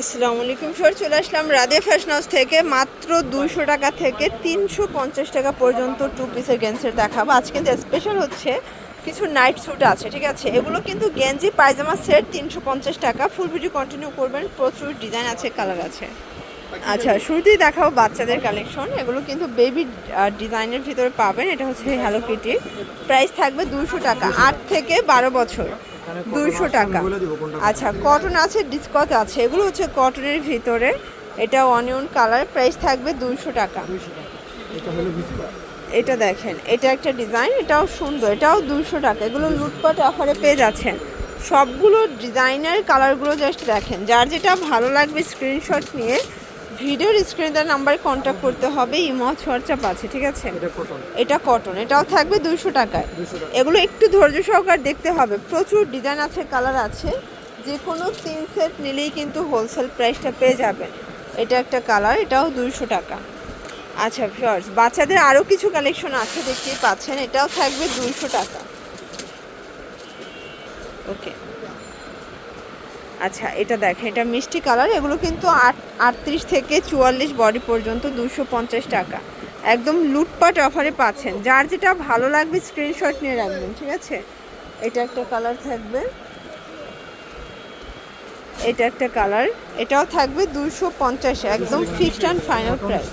আসসালামু আলাইকুম স্যার চলে আসলাম রাধে ফ্যাশন হাউস থেকে। মাত্র দুশো টাকা থেকে তিনশো পঞ্চাশ টাকা পর্যন্ত টু পিসের গেন্সের দেখাবো। আজ কিন্তু স্পেশাল হচ্ছে, কিছু নাইট স্যুট আছে, ঠিক আছে? এগুলো কিন্তু গেঞ্জি, পায়জামা সেট তিনশো পঞ্চাশ টাকা। ফুল ভিডিও কন্টিনিউ করবেন, প্রচুর ডিজাইন আছে কালার আছে। আচ্ছা শুরুতেই দেখাবো বাচ্চাদের কালেকশন এগুলো কিন্তু বেবি ডিজাইনের ভিতরে পাবেন। এটা হচ্ছে হ্যালো কিটি প্রাইস থাকবে দুশো টাকা। আট থেকে বারো বছর। দুইশো টাকা। আচ্ছা কটন আছে ডিসকট আছে এগুলো হচ্ছে কটনের ভিতরে। এটা অনিয়ন কালার প্রাইস থাকবে দুইশো টাকা। এটা এটা দেখেন এটা একটা ডিজাইন এটাও সুন্দর এটাও দুইশো টাকা। এগুলো লুটপাট অফারে পেয়ে যাচ্ছেন। সবগুলো ডিজাইনের কালারগুলো জাস্ট দেখেন। যার যেটা ভালো লাগবে স্ক্রিনশট নিয়ে ভিডিওর স্ক্রিনে তার নাম্বারে কন্ট্যাক্ট করতে হবে ইমো হোয়াটসঅ্যাপ আছে ঠিক আছে? এটা কটন এটাও থাকবে দুইশো টাকায়। এগুলো একটু ধৈর্য সহকার দেখতে হবে। প্রচুর ডিজাইন আছে কালার আছে। যে কোনো তিন সেট নিলেই কিন্তু হোলসেল প্রাইসটা পেয়ে যাবেন। এটা একটা কালার এটাও দুইশো টাকা। আচ্ছা ফিওর্স বাচ্চাদের আরও কিছু কালেকশন আছে দেখতেই পাচ্ছেন এটাও থাকবে দুইশো টাকা। ওকে আচ্ছা এটা দেখেন, এটা মিষ্টি কালার, এগুলো কিন্তু আট, আটত্রিশ থেকে চুয়াল্লিশ বডি পর্যন্ত দুশো পঞ্চাশ টাকা। একদম লুটপাট অফারে পাচ্ছেন। যার যেটা ভালো লাগবে স্ক্রিনশট নিয়ে রাখবেন, ঠিক আছে? এটা একটা কালার থাকবে। এটা একটা কালার। এটাও থাকবে দুশো পঞ্চাশে, একদম ফিক্সড অ্যান্ড ফাইনাল প্রাইস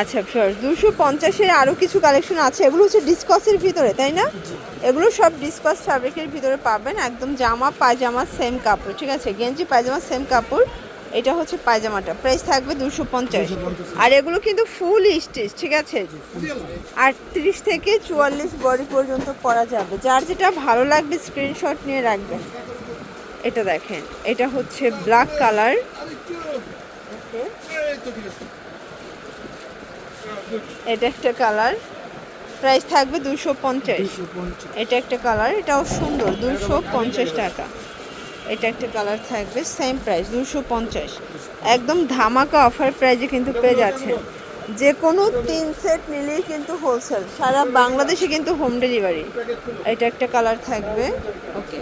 আচ্ছা ফিওর দুশো পঞ্চাশের আরও কিছু কালেকশন আছে। এগুলো হচ্ছে ডিসকসের ভিতরে তাই না? এগুলো সব ডিসকস ফ্যাব্রিকের ভিতরে পাবেন একদম জামা পায়জামা সেম কাপড় ঠিক আছে? গেঞ্জি পায়জামা সেম কাপড়। এটা হচ্ছে পায়জামাটা প্রাইস থাকবে দুশো পঞ্চাশ। আর এগুলো কিন্তু ফুল স্টিচ ঠিক আছে? আটত্রিশ থেকে চুয়াল্লিশ বডি পর্যন্ত পরা যাবে। যার যেটা ভালো লাগবে স্ক্রিনশট নিয়ে রাখবেন। এটা দেখেন এটা হচ্ছে ব্ল্যাক কালার এটা একটা কালার। প্রাইস থাকবে দুশো পঞ্চাশ। এটা একটা কালার এটাও সুন্দর দুশো পঞ্চাশ টাকা। এটা একটা কালার থাকবে সেম প্রাইস দুশো পঞ্চাশ। একদম ধামাকা অফার প্রাইজে কিন্তু পেয়ে যাচ্ছেন। যে কোনো তিন সেট নিলেই কিন্তু হোলসেল সারা বাংলাদেশে কিন্তু হোম ডেলিভারি এটা একটা কালার থাকবে ওকে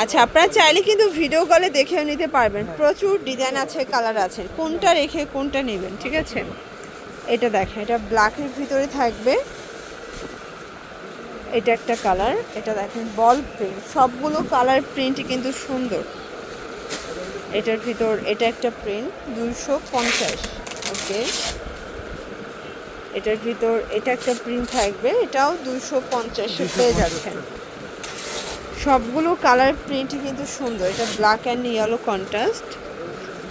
আচ্ছা আপনারা চাইলে কিন্তু ভিডিও কলে দেখেও নিতে পারবেন। প্রচুর ডিজাইন আছে কালার আছে। কোনটা রেখে কোনটা নেবেন ঠিক আছে? এটা দেখেন এটা ব্ল্যাকের ভিতরে থাকবে। এটা একটা কালার এটা দেখেন বল প্রিন্ট সবগুলো কালার প্রিন্টই কিন্তু সুন্দর। এটার ভিতর এটা একটা প্রিন্ট দুশো পঞ্চাশ ওকে এটার ভিতর এটা একটা প্রিন্ট থাকবে এটাও দুশো পঞ্চাশে পেয়ে যাচ্ছেন। সবগুলো কালার প্রিন্টই কিন্তু সুন্দর। এটা ব্ল্যাক অ্যান্ড ইয়েলো কন্ট্রাস্ট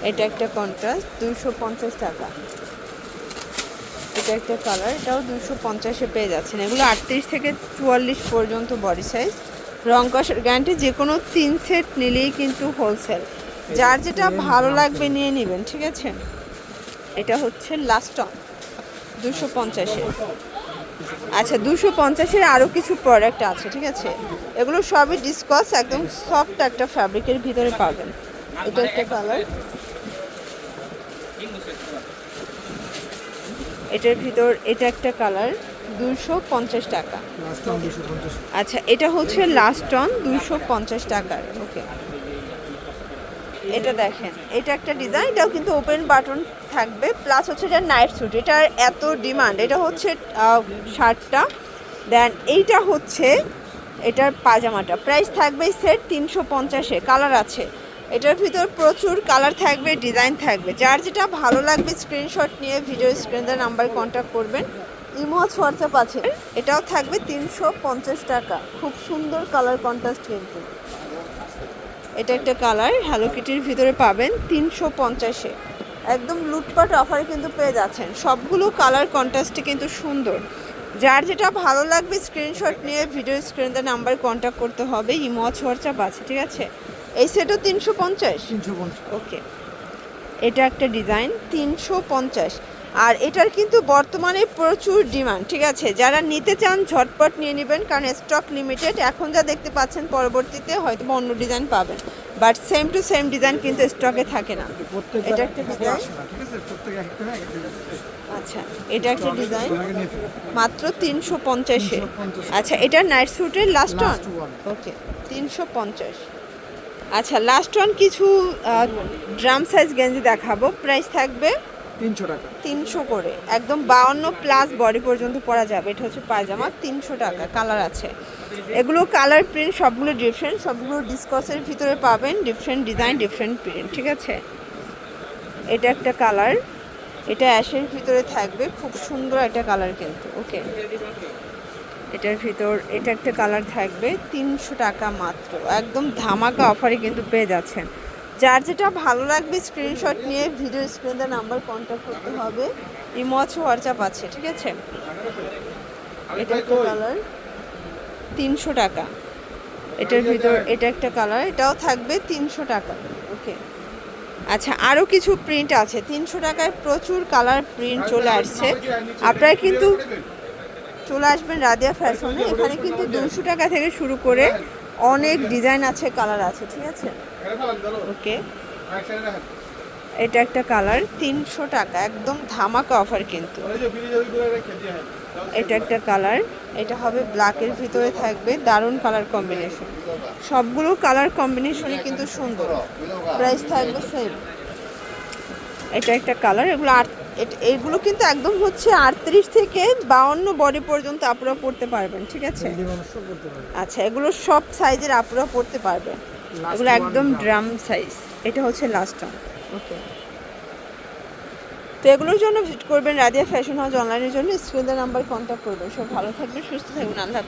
এটা একটা কন্ট্রাস্ট দুশো পঞ্চাশ টাকা। এটা একটা কালার এটাও দুশো পঞ্চাশে পেয়ে যাচ্ছেন। এগুলো আটত্রিশ থেকে চুয়াল্লিশ পর্যন্ত বডি সাইজ রং কষার গ্যারান্টি যে কোনো তিন সেট নিলেই কিন্তু হোলসেল যার যেটা ভালো লাগবে নিয়ে নেবেন ঠিক আছে? এটা হচ্ছে লাস্ট দুশো পঞ্চাশে। আচ্ছা দুশো পঞ্চাশের আরও কিছু প্রোডাক্ট আছে ঠিক আছে? এগুলো সবই ডিসকস একদম সফট একটা ফ্যাব্রিকের ভিতরে পাবেন। এটা একটা কালার এটার ভিতর এটা একটা কালার দুশো পঞ্চাশ টাকা। আচ্ছা এটা হচ্ছে লাস্ট টন দুশো পঞ্চাশ টাকার ওকে এটা দেখেন এটা একটা ডিজাইন এটাও কিন্তু ওপেন বাটন থাকবে প্লাস হচ্ছে এটা নাইট স্যুট এটার এত ডিমান্ড এটা হচ্ছে শার্টটা। দেন এইটা হচ্ছে এটার পাজামাটা। প্রাইস থাকবে সেট তিনশো পঞ্চাশে কালার আছে। এটার ভিতর প্রচুর কালার থাকবে ডিজাইন থাকবে। যার যেটা ভালো লাগবে স্ক্রিনশট নিয়ে ভিডিও স্ক্রিনের নাম্বার কন্ট্যাক্ট করবেন। ইমো হোয়াটসঅ্যাপ আছে, এটাও থাকবে তিনশো পঞ্চাশ টাকা। খুব সুন্দর কালার কন্ট্রাস্ট কিন্তু। এটা একটা কালার হ্যালো কিটির ভিতরে পাবেন তিনশো পঞ্চাশে। একদম লুটপাট অফার কিন্তু পেয়ে যাচ্ছেন। সবগুলো কালার কন্ট্রাস্টে কিন্তু সুন্দর। যার যেটা ভালো লাগবে স্ক্রিনশট নিয়ে ভিডিও স্ক্রিনের নাম্বার কন্ট্যাক্ট করতে হবে। ইমো হোয়াটসঅ্যাপ আছে, ঠিক আছে? এই সেটও তিনশো পঞ্চাশ? তিনশো পঞ্চাশ। ওকে। এটা একটা ডিজাইন তিনশো পঞ্চাশ। আর এটার কিন্তু বর্তমানে প্রচুর ডিমান্ড ঠিক আছে? যারা নিতে চান ঝটপট নিয়ে নেবেন কারণ স্টক লিমিটেড এখন যা দেখতে পাচ্ছেন পরবর্তীতে হয়তো বা অন্য ডিজাইন পাবেন। But same to same design কিন্তু স্টকে থাকে না। এটা একটা ডিজাইন? আচ্ছা এটা একটা ডিজাইন। মাত্র তিনশো পঞ্চাশে। আচ্ছা এটা নাইট স্যুটের লাস্ট ওয়ান ওকে তিনশো পঞ্চাশ। আচ্ছা লাস্ট ওয়ান কিছু ড্রাম সাইজ গেঞ্জি দেখাবো। প্রাইস থাকবে তিনশো টাকা। তিনশো করে। একদম বাউন্ন প্লাস বডি পর্যন্ত পরা যাবে। এটা হচ্ছে পায়জামা তিনশো টাকা কালার আছে। এগুলো কালার প্রিন্ট সবগুলো ডিফারেন্ট সবগুলো ডিসকসের ভিতরে পাবেন। ডিফারেন্ট ডিজাইন ডিফারেন্ট প্রিন্ট ঠিক আছে? এটা একটা কালার এটা অ্যাশের ভিতরে থাকবে। খুব সুন্দর একটা কালার কিন্তু ওকে এটার ভিতর, এটা একটা কালার থাকবে, তিনশো টাকা মাত্র। একদম ধামাকা অফারে কিন্তু পেয়ে যাচ্ছেন। যার যেটা ভালো লাগবে স্ক্রিনশট নিয়ে ভিডিও স্ক্রিনে নাম্বার কন্ট্যাক্ট করতে হবে। ইমো আছে হোয়াটসঅ্যাপ আছে, ঠিক আছে? এটা একটা কালার তিনশো টাকা। এটার ভিতর, এটা একটা কালার এটাও থাকবে তিনশো টাকা। ওকে আচ্ছা আরও কিছু প্রিন্ট আছে। তিনশো টাকায় প্রচুর কালার প্রিন্ট চলে আসছে। আপনারা কিন্তু চলে আসবেন রাদিয়া ফ্যাশনে। এখানে কিন্তু দুশো টাকা থেকে শুরু করে অনেক ডিজাইন আছে, কালার আছে, ঠিক আছে? ওকে। এটা একটা কালার, তিনশো টাকা, একদম ধামাকা অফার কিন্তু। এটা একটা কালার, এটা হবে ব্ল্যাকের ভিতরে থাকবে, দারুণ কালার কম্বিনেশন সবগুলো কালার কম্বিনেশনই কিন্তু সুন্দর। প্রাইস থাকবে সেম এটা একটা কালার এগুলো আট এগুলো কিন্তু একদম হচ্ছে আটত্রিশ থেকে বাউন্ন বডি পর্যন্ত আপনারা পড়তে পারবেন ঠিক আছে? আচ্ছা এগুলো সব সাইজের আপনারা পড়তে পারবেন এগুলো একদম ড্রাম সাইজ এটা হচ্ছে লাস্ট ওয়ান ওকে তো এগুলোর জন্য ভিজিট করবেন রাদিয়া ফ্যাশন হাউস অনলাইনের জন্য স্ক্রিনের নাম্বার কন্ট্যাক্ট করবেন। সব ভালো থাকবেন সুস্থ থাকবেন আল্লাহ।